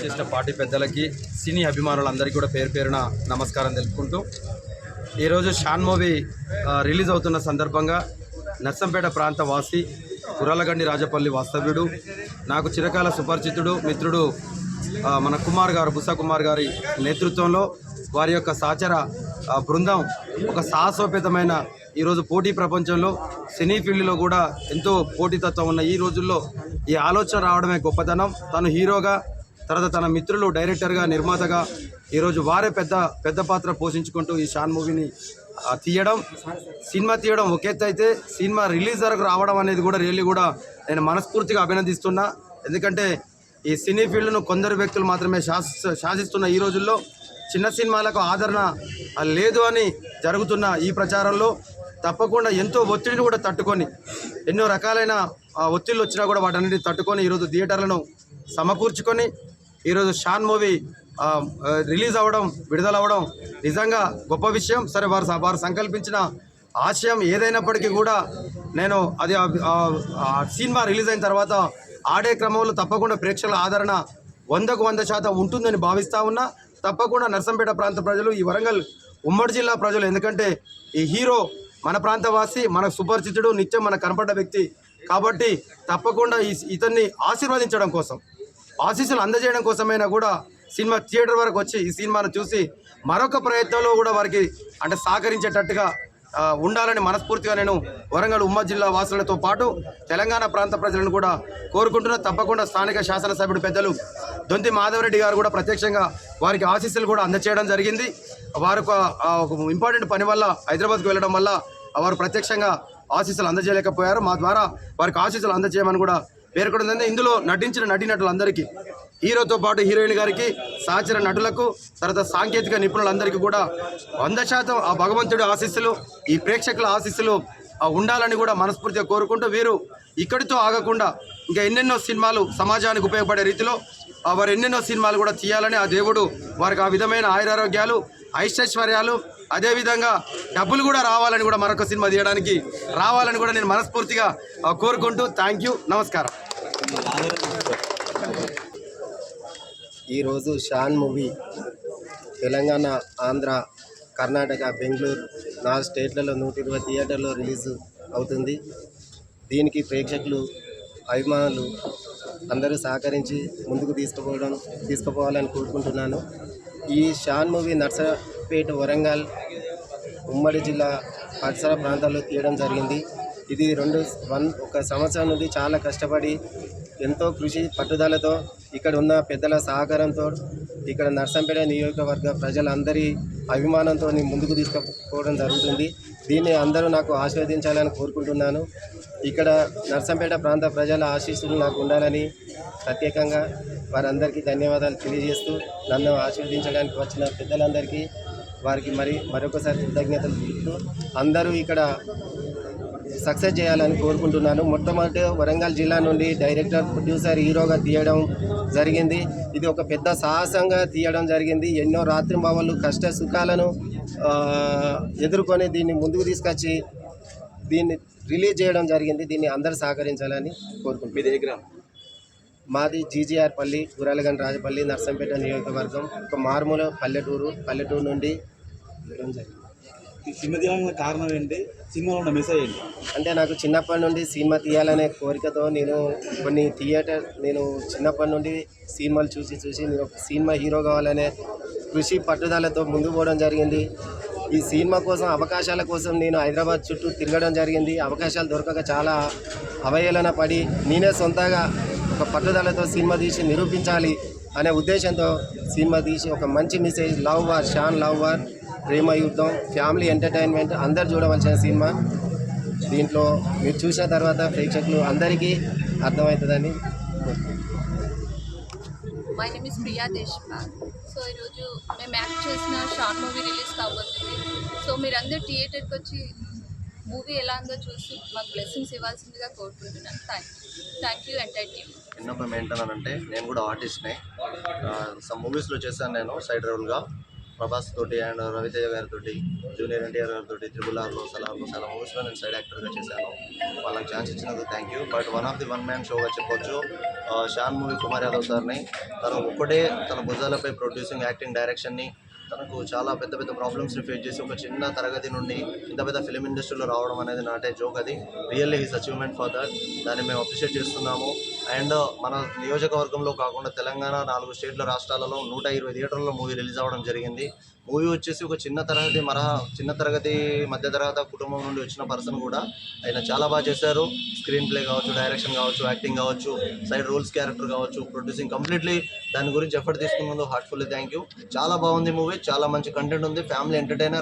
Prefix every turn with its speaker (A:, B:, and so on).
A: చేసిన పార్టీ పెద్దలకి సినీ అభిమానులందరికీ కూడా పేరు పేరున నమస్కారం తెలుపుకుంటూ ఈరోజు షాన్ మూవీ రిలీజ్ అవుతున్న సందర్భంగా నర్సంపేట ప్రాంత వాసి కుర్రలగండి రాజపల్లి వాస్తవ్యుడు నాకు చిరకాల సుపరిచితుడు మిత్రుడు మన కుమార్ గారు బుస కుమార్ గారి నేతృత్వంలో వారి యొక్క సహచర బృందం ఒక సాహసోపేతమైన ఈరోజు పోటీ ప్రపంచంలో సినీ ఫీల్డ్లో కూడా ఎంతో పోటీతత్వం ఉన్న ఈ రోజుల్లో ఈ ఆలోచన రావడమే గొప్పతనం. తను హీరోగా తర్వాత తన మిత్రులు డైరెక్టర్గా నిర్మాతగా ఈరోజు వారే పెద్ద పెద్ద పాత్ర పోషించుకుంటూ ఈ షాన్ మూవీని తీయడం. సినిమా తీయడం ఒక అయితే సినిమా రిలీజ్ వరకు రావడం అనేది కూడా రియల్లీ కూడా నేను మనస్ఫూర్తిగా అభినందిస్తున్నా. ఎందుకంటే ఈ సినీ ఫీల్డ్ను కొందరు వ్యక్తులు మాత్రమే శాసి శాసిస్తున్న ఈ రోజుల్లో చిన్న సినిమాలకు ఆదరణ లేదు అని జరుగుతున్న ఈ ప్రచారంలో తప్పకుండా ఎంతో ఒత్తిడిని కూడా తట్టుకొని ఎన్నో రకాలైన ఆ, ఒత్తిళ్ళు వచ్చినా కూడా వాటన్నిటిని తట్టుకొని ఈరోజు థియేటర్లను సమకూర్చుకొని ఈరోజు షాన్ మూవీ రిలీజ్ అవ్వడం విడుదలవ్వడం నిజంగా గొప్ప విషయం. సరే వారు వారు సంకల్పించిన ఆశయం ఏదైనప్పటికీ కూడా నేను అది సినిమా రిలీజ్ అయిన తర్వాత ఆడే క్రమంలో తప్పకుండా ప్రేక్షకుల ఆదరణ వందకు వంద శాతం ఉంటుందని భావిస్తా ఉన్నా తప్పకుండా నర్సంపేట ప్రాంత ప్రజలు ఈ వరంగల్ ఉమ్మడి జిల్లా ప్రజలు ఎందుకంటే ఈ హీరో మన ప్రాంతవాసి మన సుపరిచితుడు నిత్యం మన కనపడ్డ వ్యక్తి కాబట్టి తప్పకుండా ఈ ఇతన్ని ఆశీర్వదించడం కోసం ఆశీస్సులు అందజేయడం కోసమైనా కూడా సినిమా థియేటర్ వరకు వచ్చి ఈ సినిమాను చూసి మరొక ప్రయత్నంలో కూడా వారికి అంటే సహకరించేటట్టుగా ఉండాలని మనస్ఫూర్తిగా నేను వరంగల్ ఉమ్మడి జిల్లా వాసులతో పాటు తెలంగాణ ప్రాంత ప్రజలను కూడా కోరుకుంటున్నా. తప్పకుండా స్థానిక శాసనసభ్యుడు పెద్దలు దొంతి మాధవరెడ్డి గారు కూడా ప్రత్యక్షంగా వారికి ఆశీస్సులు కూడా అందచేయడం జరిగింది. వారు ఒక ఇంపార్టెంట్ పని వల్ల హైదరాబాద్కు వెళ్ళడం వల్ల వారు ప్రత్యక్షంగా ఆశీస్సులు అందజేయలేకపోయారు. మా ద్వారా వారికి ఆశీస్సులు అందజేయమని కూడా పేర్కొంది ఇందులో నటించిన నటీనటులందరికీ హీరోతో పాటు హీరోయిన్ గారికి సహచర నటులకు తర్వాత సాంకేతిక నిపుణులందరికీ కూడా వంద శాతం ఆ భగవంతుడి ఆశీస్సులు ఈ ప్రేక్షకుల ఆశీస్సులు ఉండాలని కూడా మనస్ఫూర్తిగా కోరుకుంటూ వీరు ఇక్కడితో ఆగకుండా ఇంకా ఎన్నెన్నో సినిమాలు సమాజానికి ఉపయోగపడే రీతిలో వారు ఎన్నెన్నో సినిమాలు కూడా తీయాలని ఆ దేవుడు వారికి ఆ విధమైన ఆయురారోగ్యాలు ఐశ్వర్యాలు అదేవిధంగా డబ్బులు కూడా రావాలని కూడా మరొక సినిమా తీయడానికి రావాలని కూడా నేను మనస్ఫూర్తిగా కోరుకుంటూ థ్యాంక్ యూ నమస్కారం.
B: ఈరోజు షాన్ మూవీ తెలంగాణ ఆంధ్ర కర్ణాటక బెంగళూరు నాలుగు స్టేట్లలో నూట ఇరవై థియేటర్లో రిలీజ్ అవుతుంది. దీనికి ప్రేక్షకులు అభిమానులు అందరూ సహకరించి ముందుకు తీసుకుపోవడం తీసుకుపోవాలని కోరుకుంటున్నాను. ఈ షాన్ మూవీ నర్సపేట వరంగల్ ఉమ్మడి జిల్లా పరిసర ప్రాంతాల్లో తీయడం జరిగింది. ఇది రెండు వన్ ఒక సంవత్సరం నుండి చాలా కష్టపడి ఎంతో కృషి పట్టుదలతో ఇక్కడ ఉన్న పెద్దల సహకారంతో ఇక్కడ నర్సంపేట నియోజకవర్గ ప్రజలందరి అభిమానంతో ముందుకు తీసుకుపోవడం జరుగుతుంది. దీన్ని అందరూ నాకు ఆస్వాదించాలని కోరుకుంటున్నాను. ఇక్కడ నర్సంపేట ప్రాంత ప్రజల ఆశీస్సులు నాకు ఉండాలని ప్రత్యేకంగా వారందరికీ ధన్యవాదాలు తెలియజేస్తూ నన్ను ఆశీర్వదించడానికి వచ్చిన పెద్దలందరికీ వారికి మరి మరొకసారి కృతజ్ఞతలు తెలుపుతూ అందరూ ఇక్కడ సక్సెస్ చేయాలని కోరుకుంటున్నాను. మొట్టమొదటి వరంగల్ జిల్లా నుండి డైరెక్టర్ ప్రొడ్యూసర్ హీరోగా తీయడం జరిగింది. ఇది ఒక పెద్ద సాహసంగా తీయడం జరిగింది. ఎన్నో రాత్రి బావలు కష్ట సుఖాలను ఎదుర్కొని దీన్ని ముందుకు తీసుకొచ్చి దీన్ని రిలీజ్ చేయడం జరిగింది. దీన్ని అందరూ సహకరించాలని కోరుకుంటున్నాను మాది జీజీఆర్ పల్లి గురాలగండ రాజపల్లి నర్సంపేట నియోజకవర్గం. ఒక మారుమూల పల్లెటూరు పల్లెటూరు నుండి జరిగింది
C: ఈ సినిమా తీయాలన్న కారణం ఏంటి? సినిమాలో ఉన్న మెసేజ్ ఏంటి?
B: అంటే నాకు చిన్నప్పటి నుండి సినిమా తీయాలనే కోరికతో నేను కొన్ని థియేటర్ నేను చిన్నప్పటి నుండి సినిమాలు చూసి చూసి నేను ఒక సినిమా హీరో కావాలనే కృషి పట్టుదలతో ముందుకు పోవడం జరిగింది. ఈ సినిమా కోసం అవకాశాల కోసం నేను హైదరాబాద్ చుట్టూ తిరగడం జరిగింది. అవకాశాలు దొరకక చాలా అవహేళన పడి నేనే సొంతగా ఒక పట్టుదలతో సినిమా తీసి నిరూపించాలి అనే ఉద్దేశంతో సినిమా తీసి ఒక మంచి message love war Shaan love war ప్రేమ యుద్ధం ఫ్యామిలీ ఎంటర్టైన్మెంట్ అందరు చూడవలసిన సినిమా. దీంట్లో మీరు చూసిన తర్వాత ప్రేక్షకులు అందరికీ అర్థమవుతుందని
D: my name is Priya Deshpal so ఈరోజు మేము యాక్ట్ చేసిన షార్ట్ మూవీ రిలీజ్ కాబోతుంది. సో మీరందరూ థియేటర్కి వచ్చి మూవీ ఎలా ఉందో చూసి మాకు బ్లెస్సింగ్స్ ఇవ్వాల్సిందిగా కోరుకుంటున్నాను. Thank thank you entire team
E: విన్నపం ఏంటనంటే నేను కూడా ఆర్టిస్ట్నే. సమ్ మూవీస్లో చేశాను నేను సైడ్ రోల్గా ప్రభాస్ తోటి అండ్ రవితేజ గారితో జూనియర్ ఎన్టీఆర్ గారితో త్రిబుల్ ఆర్లో సలార్లో చాలా మూవీస్లో నేను సైడ్ యాక్టర్గా చేశాను. వాళ్ళకి ఛాన్స్ ఇచ్చినందుకు thank you but one of the one man షోగా చెప్పొచ్చు షాన్ మూవీ కుమార్ యాదవ్ సార్ని. తను ఒక్కటే తన భుజాలపై ప్రొడ్యూసింగ్ యాక్టింగ్ డైరెక్షన్ని తనకు చాలా పెద్ద పెద్ద ప్రాబ్లమ్స్ని ఫేస్ చేసి ఒక చిన్న తరగతి నుండి ఇంత పెద్ద ఫిలిం ఇండస్ట్రీలో రావడం అనేది నాటే జోక్ అది. Really his achievement for that దాన్ని మేము అప్రిషియేట్ చేస్తున్నాము. అండ్ మన నియోజకవర్గంలో కాకుండా తెలంగాణ నాలుగు స్టేట్ల రాష్ట్రాలలో నూట ఇరవై థియేటర్లో మూవీ రిలీజ్ అవ్వడం జరిగింది. మూవీ వచ్చేసి ఒక చిన్న తరగతి మరహా చిన్న తరగతి మధ్య తరగతి కుటుంబం నుండి వచ్చిన పర్సన్ కూడా ఆయన చాలా బాగా చేశారు. స్క్రీన్ ప్లే కావచ్చు డైరెక్షన్ కావచ్చు యాక్టింగ్ కావచ్చు సైడ్ రోల్స్ క్యారెక్టర్ కావచ్చు ప్రొడ్యూసింగ్ కంప్లీట్లీ దాని గురించి ఎఫర్ట్ తీసుకున్నందుకు హార్ట్ఫుల్లీ థ్యాంక్ యూ చాలా బాగుంది మూవీ చాలా మంచి కంటెంట్ ఉంది. Family entertainer